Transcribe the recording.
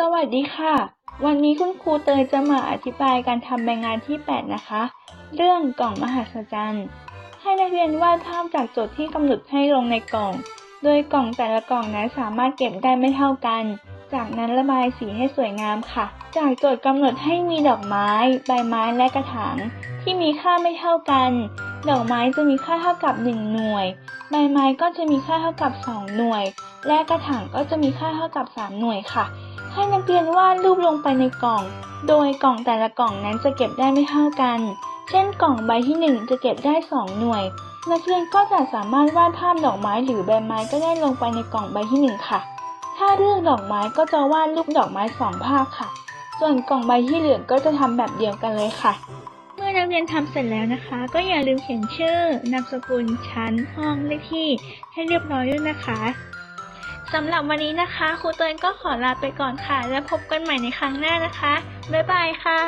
สวัสดีค่ะ วันนี้คุณครูเตยจะมาอธิบายการทำใบงานที่ 8 นะคะ เรื่องกล่องมหัศจรรย์ ให้นักเรียนวาดภาพจากโจทย์ที่กำหนดให้ลงในกล่อง โดยกล่องแต่ละกล่องนั้นสามารถเก็บได้ไม่เท่ากัน จากนั้นระบายสีให้สวยงามค่ะ จากโจทย์กำหนดให้มีดอกไม้ ใบไม้และกระถางที่มีค่าไม่เท่ากัน ดอกไม้จะมีค่าเท่ากับ 1 หน่วย ใบไม้ก็จะมีค่าเท่ากับ 2 หน่วย และกระถางก็จะมีค่าเท่ากับ 3 หน่วยค่ะ ให้นักเรียนวาดรูปลงไปในกล่อง โดยกล่องแต่ละกล่องนั้นจะเก็บได้ไม่เท่ากัน เช่นกล่องใบที่ 1 จะเก็บได้ 2 หน่วย นักเรียนก็จะสามารถวาดภาพดอกไม้หรือใบไม้ก็ได้ลงไปในกล่องใบที่ 1 ค่ะ ถ้าเลือกดอกไม้ก็จะวาดรูปดอกไม้สองภาพค่ะ ส่วนกล่องใบที่เหลือก็จะทำแบบเดียวกันเลยค่ะเมื่อนักเรียนทำเสร็จแล้วนะคะ ก็อย่าลืมเขียนชื่อนามสกุลชั้นห้องเลขที่ให้เรียบร้อยด้วยนะคะ สำหรับวันนี้นะคะ ครูเตยก็ขอลาไปก่อนค่ะ แล้วพบกันใหม่ในครั้งหน้านะคะ บ๊ายบายค่ะ